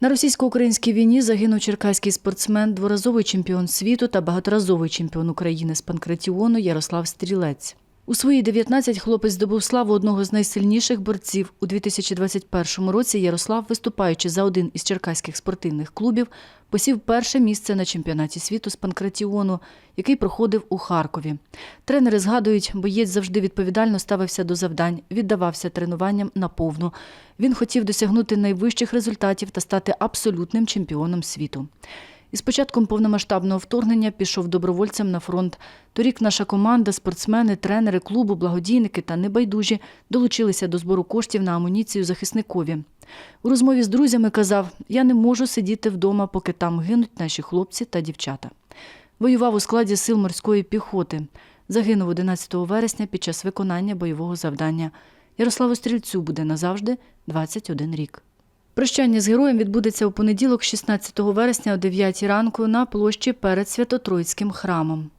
На російсько-українській війні загинув черкаський спортсмен, дворазовий чемпіон світу та багаторазовий чемпіон України з панкратіону Ярослав Стрілець. У свої 19 хлопець здобув славу одного з найсильніших борців. У 2021 році Ярослав, виступаючи за один із черкаських спортивних клубів, посів перше місце на чемпіонаті світу з панкратіону, який проходив у Харкові. Тренери згадують, боєць завжди відповідально ставився до завдань, віддавався тренуванням наповну. Він хотів досягнути найвищих результатів та стати абсолютним чемпіоном світу. Із початком повномасштабного вторгнення пішов добровольцем на фронт. Торік наша команда, спортсмени, тренери клубу, благодійники та небайдужі долучилися до збору коштів на амуніцію захисникові. У розмові з друзями казав: Я не можу сидіти вдома, поки там гинуть наші хлопці та дівчата. Воював у складі сил морської піхоти. Загинув 11 вересня під час виконання бойового завдання. Ярославу Стрільцю буде назавжди 21 рік. Прощання з героєм відбудеться у понеділок, 16 вересня о 9 ранку на площі перед Свято-Троїцьким храмом.